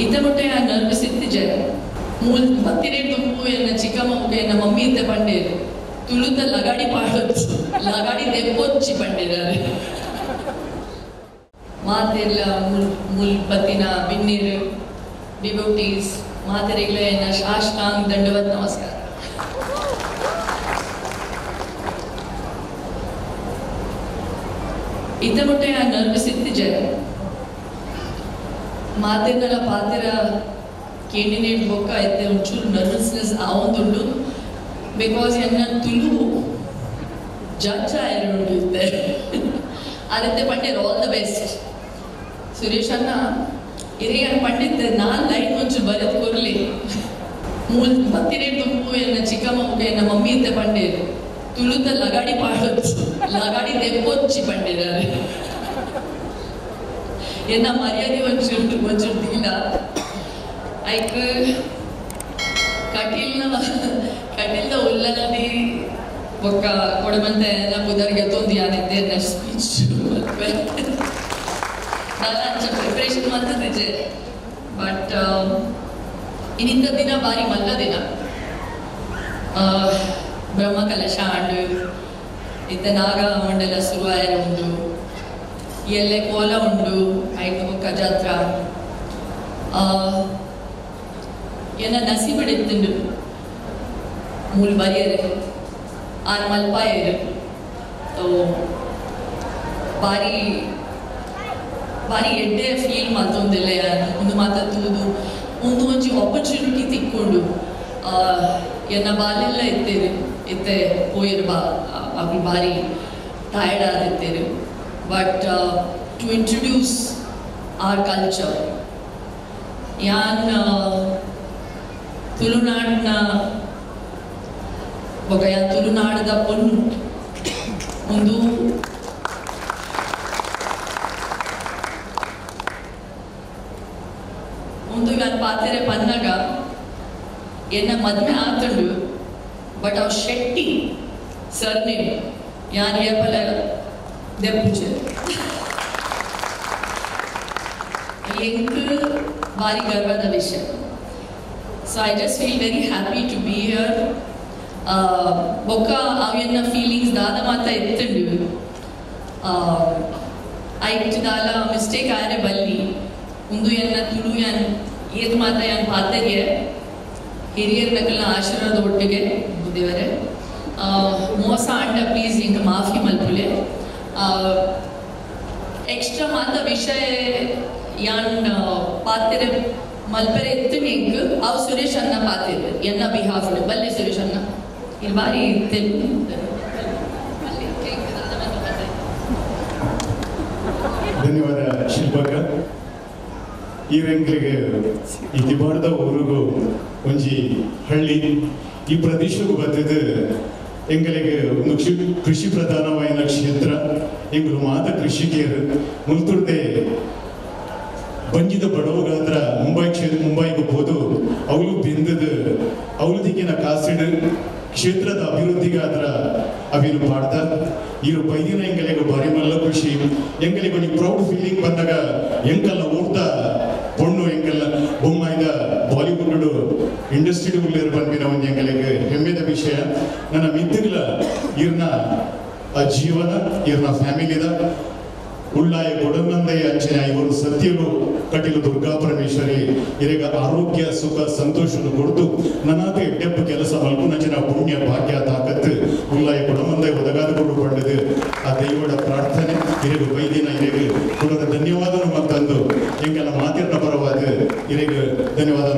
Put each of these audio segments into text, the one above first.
ಇತ್ತ ಬಟ್ಟೆ ನಾನು ನರ್ವಸ್ ಇತ್ತಿಜೆ ಮೂಲ್ ಬತ್ತಿನೇ ತುಂಬು ಎನ್ನ ಚಿಕ್ಕಮ್ಮ ಮುಖ ಎನ್ನ ಮಮ್ಮಿ ಇತ್ತೆ ಪಂಡೇರು ತುಳುತ ಲಗಾಡಿ ಪಾಡೊಚ್ಚು ಲಗಾಡಿ ದೆಪ್ಪೊಚ್ಚಿ ಪಂಡೇರಾರೆ ಮಾತೆಲ್ಲ ಮುಲ್ ಮುಲ್ ಬತ್ತಿನ ಬಿನ್ನೀರು ಡಿಬೋಟೀಸ್ ಮಾತೆರೆಗ್ಲ ಎನ್ನ ಶಾಷ್ಟಾಂಗ್ ದಂಡವತ್ ನಮಸ್ಕಾರ. ಇದ್ದ ಬಟ್ಟೆ ನಾನು ನರ್ವಸ್ ಮಾತಿರ್ನಲ್ಲ ಪಾತಿರ ಕ್ಯಾಂಡಿಡೇಟ್ ಬೊಕ್ಕ ಐತೆ, ಒಂಚೂರು ನರ್ವಸ್ನೆಸ್ ಆವೊಂದುಂಡು ಬಿಕಾಸ್ ಎನ್ನ ತುಳು ಜಡ್ಜ್ ಆಯ್ರುಂಡು ಇತ್ತೆ ಅದತ್ತೆ Pandit all the best Suresh ಅನ್ನ ಇರಿಯ ಪಂಡಿತ್, ನಾನ್ ಲೈನ್ ಒಂಚೂರು ಬರೆದು ಕೊರ್ಲಿ ಮೂಲ್ ಬತ್ತಿನೇ ತುಂಬು ಎನ್ನ ಚಿಕ್ಕಮ್ಮ ಮುಖ ಎನ್ನ ಮಮ್ಮಿ ಇತ್ತೆ ಪಂಡೇರು. ತುಳುತ ಲಗಾಡಿ ಪಾಡೊಚ್ಚು ಲಗಾಡಿ ಪಂಡೇರಾರೆ. ಎನ್ನ ಮರ್ಯಾದೆ ಒಂಚೂರು ಒಂಚೂರು ದಿಲ್ಲ ಐಕ್ ಕಟೀಲ್ನ ಕಟೀಲ್ದ ಉಲ್ಲಲ್ದಿ ಬೊಕ್ಕ ಕೊಡಮಂತ ಎಲ್ಲ ಬುಧರಿಗೆ ತೊಂದು ಯಾನಿದ್ದೆ ಎನ್ನ ಸ್ಪೀಚ್ ನಾನು ಅಂಚ ಪ್ರಿಪ್ರೇಷನ್ ಮಾಡ್ತಿದ್ದೆ ಬಟ್ ಇನ್ನಿಂದ ದಿನ ಬಾರಿ ಮಲ್ಲ ದಿನ ಆ, ಬ್ರಹ್ಮ ಕಲಶ ಆಂಡು ಇತ್ತ ನಾಗ ಮಂಡಲ ಶುರುವಾಯ ಉಂಡು ಎಲ್ಲೆ ಕೋಲ ಉಂಡು ಮುಖ ಜಾತ್ರ. ನಸಿ ನಸಿಬಿಡಿತ್ತುಂಡು ಮೂಲ್ ಬರಿಯರೆ, ಆರ್ ಮಲ್ಪಾಯರು. ಬಾರಿ ಬಾರಿ ಎಡ್ಡೆ ಫೀಲ್ ಮಾತೊಂದಿಲ್ಲ ಒಂದು ಮಾತ ತೂದು, ಒಂದು ಒಂಜಿ ಆಪರ್ಚುನಿಟಿ ತಿಕ್ಕೊಂಡು ಎನ್ನ ಬಾಲೆಲ್ಲ ಎತ್ತೇರು, ಎತ್ತೆ ಪೋಯರು ಬಾ ಬಾರಿ ಟಯರ್ಡ್ ಆದಿತ್ತೇರು. but to introduce our culture ಯಾನ್ ತುಳುನಾಡಿನ ఒక ಯಾ ತುಳುನಾಡದ ಪೊನ್ನು ಒಂದು ಒಂದು ನಾನು ಪಾತೆರೆ ಪನ್ನಗ ಎನ್ನ ಮದ್ವೆ ಆತಂಡು ಬಟ್ ಅವ್ ಶೆಟ್ಟಿ ಸರ್ನೇಮ್ ಯಾನ್ ಏಪಲ ದೆಪ್ಪುಜೆ ಎಂಕ್ ಭಾರಿ ಗರ್ವದ ವಿಷಯ so I just feel very happy to be here ಬೊಕ್ಕ ಅವೆನ್ನ ಫೀಲಿಂಗ್ಸ್ ದಾದ ಮಾತ ಎತ್ತಂಡು ಐಟ್ ದಾಲ ಮಿಸ್ಟೇಕ್ ಆರೆ ಬಲ್ಲಿ ಒಂದು ಎನ್ನ ತುಳು ಯನ್ ಏತ್ ಮಾತ ಯನ್ ಪಾತರಿಗೆ ಹಿರಿಯರ ನಕಲ್ನ ಆಶೀರ್ವಾದ ಒಟ್ಟಿಗೆ ದೇವರೇ ಆ, ಮೋಸ ಅಂಡ ಪ್ಲೀಸ್ ಇಂಕ ಮಾಫಿ ಮಲ್ಪುಲೆ ವಿಷಯ ಯಾನ್ ಪಾತೆರೆ ಮಲ್ಪೆರೆ ಎತ್ತು ನಿಂಕ್ ಅವು ಸುರೇಶ್ ಅನ್ನ ಸುರೇಶ್ ಅನ್ನ ಇಲ್ಲಿ ಬಾರಿ ತೆಲುಗು ಅಲ್ಲಿ ಕೇಕ್ ದಾದ ಮಾತ ಪಾತೆ. ಧನ್ಯವಾದ ಶಿಲ್ಪಕ ಈ ರಂಗ್ಲಿಗೆ ಈ ದಿಬಾರ್ದ ಊರಿಗೂ ಒಂಜಿ ಹಳ್ಳಿ. ಈ ಪ್ರದೇಶಕ್ಕೂ ಬರ್ತದ ಎಂಗಳಿಗೆ ಒಂದು ಕೃಷಿ ಪ್ರಧಾನವಾದ ಕ್ಷೇತ್ರ. ಎಂಗಳು ಮಾತ ಕೃಷಿಕೇರು ಮುಲ್ತುರ್ದೆ ಬಂಜಿದ ಬಡವಗಾದ್ರ ಮುಂಬೈ ಕ್ಷೇತ್ರ ಮುಂಬೈಗೆ ಹೋದು ಅವಳು ಬೆಂದದ ಅವಳದಿಗಿನ ಕಾಸಿಡ್ ಕ್ಷೇತ್ರದ ಅಭಿವೃದ್ಧಿಗಾದ್ರ ಅವಿನ ಪಾಡ್ದ ಇರು ಬೈದಿನ ಎಂಗಳಿಗೆ ಬಾರಿ ಮಲ್ಲ ಖುಷಿ ಎಂಗಳಿಗೆ ಒಂದು ಪ್ರೌಡ್ ಫೀಲಿಂಗ್ ಬಂದಾಗ ಎಂಕಲ್ಲ ಓಡ್ತಾ பொண்ணு ಎಂಕಲ್ಲ ಬೊಮ್ಮಾಯ್ದ ಬಾಲಿವುಡ್ ಇಂಡಸ್ಟ್ರಿ ಉಳ್ಳೇರು ಬಂದಿನ ಒಂದು ಎಂಗಳಿಗೆ ಹೆಮ್ಮೆದ ವಿಷಯ ನನ್ನ ಮಿತ್ರಗಳ ಇರ್ನ ಆ ಜೀವನ ಇವ್ರನ್ನ ಫ್ಯಾಮಿಲಿದ ಉಳ್ಳಾಯ ಗೊಡನಂದಯ್ಯ ಅಂಚನೆ ಇವರು ಸತ್ಯರು, ಕಟಿಲು ದುರ್ಗಾ ಪರಮೇಶ್ವರಿ ಇರೆಗ ಆರೋಗ್ಯ, ಸುಖ, ಸಂತೋಷವನ್ನು ಕೊಡ್ತು ನನಾದ ಎಡ್ಡೆಪ್ಪ ಕೆಲಸ ಮಲ್ಕು ನಂಚಿನ ಪುಣ್ಯ, ಭಾಗ್ಯ, ತಾಕತ್ ಉಳ್ಳಾಯ ಕೊಡಮಂದಯ ಒದಗಾದುಕೊಂಡು ಕೊಂಡದು ಆ ದೈವದ ಪ್ರಾರ್ಥನೆ ಇರೆಗ ವೈದ್ಯನ ಇರೆಗ ಕುಲದ ಧನ್ಯವಾದ ಮತ್ತಂದು ಎಂಗೆಲ್ಲ ಮಾತಿನ ಪರವಾದ ಇರೆಗ ಧನ್ಯವಾದ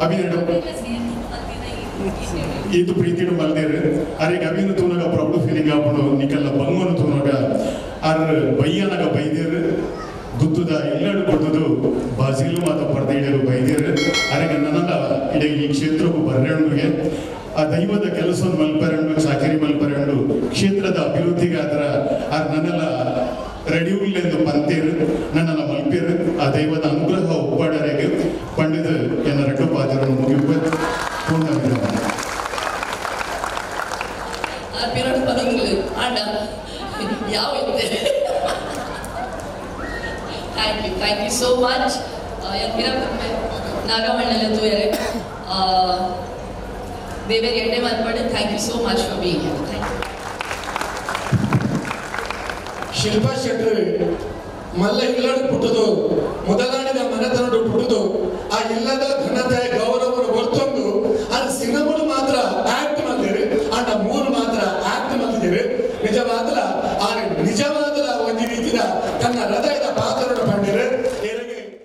ಅವಿನೆರಡು ಇದು ಪ್ರೀತಿಡು ಮಲ್ದೇರು ಅರೆಗ್ ಅವಿನ ತೂನಗ ಪ್ರೌಡ್ ಫೀಲಿಂಗ್ ಆಪುಂಡು ನಿಕಲ್ಲ ಬಂಗನ ತೂನಗ. ಅರ್ ಬಯ್ಯನಗ ಬೈದೇರ್ ಗುತ್ತುದ ಎಲ್ಲಡು ಕೊಟ್ಟದು ಬಾಜಿಲು ಮಾತ ಪರ್ದೇಡರು ಬೈದೇರ್ ಅರೆಗ ನನಗ ಇಡೀ ಈ ಕ್ಷೇತ್ರಕ್ಕೂ ಬರ್ರೆಂಡುಗೆ ಆ ದೈವದ ಕೆಲಸವನ್ನು ಮಲ್ಪರೆಂಡು ಸಾಕರಿ ಮಲ್ಪರೆಂಡು ಕ್ಷೇತ್ರದ ಅಭಿವೃದ್ಧಿಗಾದ್ರ ಆರ್ ನನ್ನೆಲ್ಲ ರೆಡಿಯುಲ್ಲೆಂದು ಪಂತೇರು ನನ್ನನ್ನ ಮಲ್ಪೇರು ಆ ದೈವದ ಅನುಗ್ರಹ ಒಬ್ಬಡರೆಗೆ ಪಂಡಿತ ಎನ್ನ ರಡ್ಡು ಪಾತಿ ಯಾವ ಇತ್ತೆ thank you thank you so much ಎಂದಿರಪ್ಪೆ ನಾಗಮಣ್ಣಲ್ಲ ತೂಯರೆ ದೇವೇರಿ ಎಣ್ಣೆ ಮಾತಾಡಿ thank you so much for being thank you Shilpa Shetty ಮಲ್ಲ ಇಲ್ಲಡು ಪುಟ್ಟದು ಮೊದಲಾಡಿದ ಮನೆತನಡು ಪುಟ್ಟದು ಆ ಇಲ್ಲದ ಘನತೆಯ